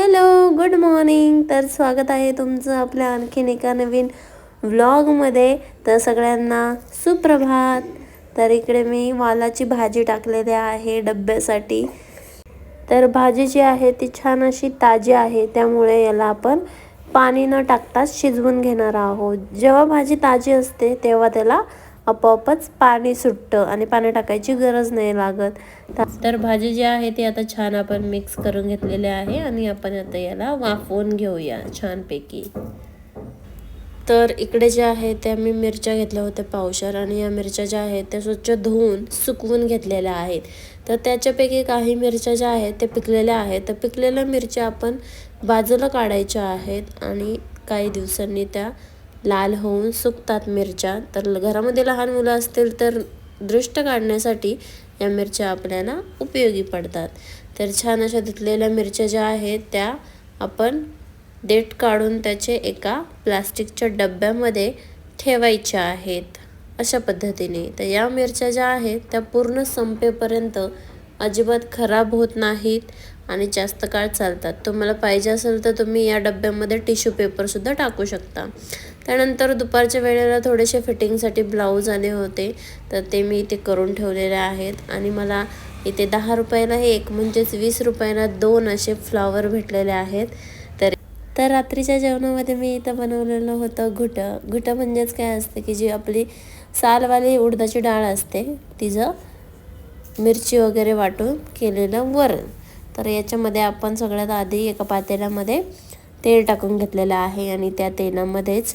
Hello good morning तर स्वागत आहे तुमचं आपल्या आणखीन एका नवीन व्लॉगमध्ये तर सगळ्यांना सुप्रभात. तर इकडे मी वालाची भाजी टाकलेली आहे डब्यासाठी. तर भाजी जी आहे ती छान अशी ताजी आहे त्यामुळे याला आपण पाणी न टाकताच शिजवून घेणार आहोत. जेव्हा भाजी ताजी असते तेव्हा त्याला आपोआपच पाणी सुटतं आणि पाणी टाकायची गरज नाही लागत. तर भाजी जी आहे ती आता छान आपण मिक्स करून घेतलेली आहे आणि आपण आता याला वाफवून घेऊया छानपैकी. तर इकडे जे आहे त्या मी मिरच्या घेतल्या होत्या पावशर आणि या मिरच्या ज्या आहेत त्या स्वच्छ धुवून सुकवून घेतलेल्या आहेत. तर त्याच्यापैकी काही मिरच्या ज्या आहेत त्या पिकलेल्या आहेत. तर पिकलेल्या मिरच्या आपण बाजूला काढायच्या आहेत आणि काही दिवसांनी त्या लाल होऊन सुकतात मिरच्या. तर घरामध्ये लहान मुलं असतील तर दृष्ट काढण्यासाठी या मिरच्या आपल्याला उपयोगी पडतात. तर छान अशा धुतलेल्या मिरच्या ज्या आहेत त्या आपण देठ काढून त्याचे एका प्लास्टिकच्या डब्यामध्ये ठेवायच्या आहेत. अशा पद्धतीने. तर या मिरच्या ज्या आहेत त्या पूर्ण संपेपर्यंत अजिबात खराब होत नाहीत आणि जास्त काळ चालतात. तुम्हाला पाहिजे असेल तर तुम्ही या डब्यामध्ये टिश्यू पेपरसुद्धा टाकू शकता. त्यानंतर दुपारच्या वेळेला थोडेसे फिटिंगसाठी ब्लाऊज आले होते. तर ते मी इथे करून ठेवलेले आहेत. आणि मला इथे दहा रुपयाला हे एक म्हणजेच वीस रुपयाला दोन असे फ्लावर भेटलेले आहेत. तर तर रात्रीच्या जेवणामध्ये मी इथं बनवलेलं होतं घुटं. घुटं म्हणजेच काय असतं की जी आपली सालवाली उडदाची डाळ असते तिचं मिरची वगैरे वाटून केलेलं वरण. तर याच्यामध्ये आपण सगळ्यात आधी एका पातेल्यामध्ये तेल टाकून घेतलेलं आहे आणि त्या तेलामध्येच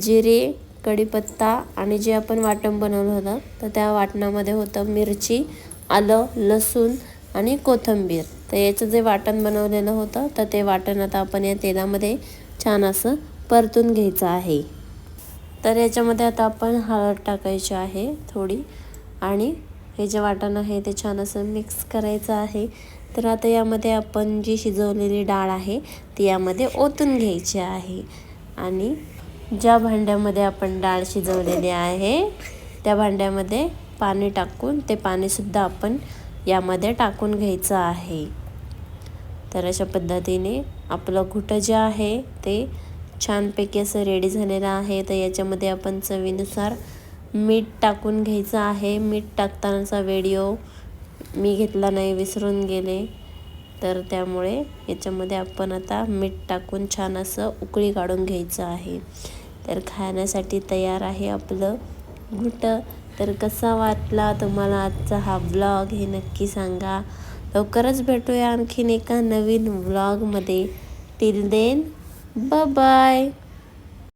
जिरे कढीपत्ता आणि जे आपण वाटण बनवलं होतं तर त्या वाटणामध्ये होतं मिरची आलं लसूण आणि कोथिंबीर. तर याचं जे वाटण बनवलेलं होतं तर ते वाटण आता आपण या तेलामध्ये छान असं परतून घ्यायचं आहे. तर याच्यामध्ये आता आपण हळद टाकायची आहे थोडी आणि हे जे वाटण आहे ते छान असं मिक्स करायचं आहे. तर आता यामध्ये आपण जी शिजवलेली डाळ आहे ती यामध्ये ओतून घ्यायची आहे. आणि ज्या भांड्यामध्ये आपण डाळ शिजवलेली आहे त्या भांड्यामध्ये पाणी टाकून ते पाणीसुद्धा आपण यामध्ये टाकून घ्यायचं आहे. तर अशा पद्धतीने आपलं घुटं जे आहे ते छानपैकी असं रेडी झालेलं आहे. तर याच्यामध्ये आपण चवीनुसार मीठ टाकून घ्यायचं आहे. मीठ टाकतानाचा व्हिडिओ मी घेतला नाही विसरून गेले. तर त्यामुळे याच्यामध्ये आपण आता मीठ टाकून छान असं उकळी काढून घ्यायचं आहे. तर खाण्यासाठी तयार आहे आपलं घुटं. तर कसा वाटला तुम्हाला आजचा हा व्लॉग हे नक्की सांगा. लवकरच भेटूया आणखीन एका नवीन व्लॉगमध्ये टिल देन बाय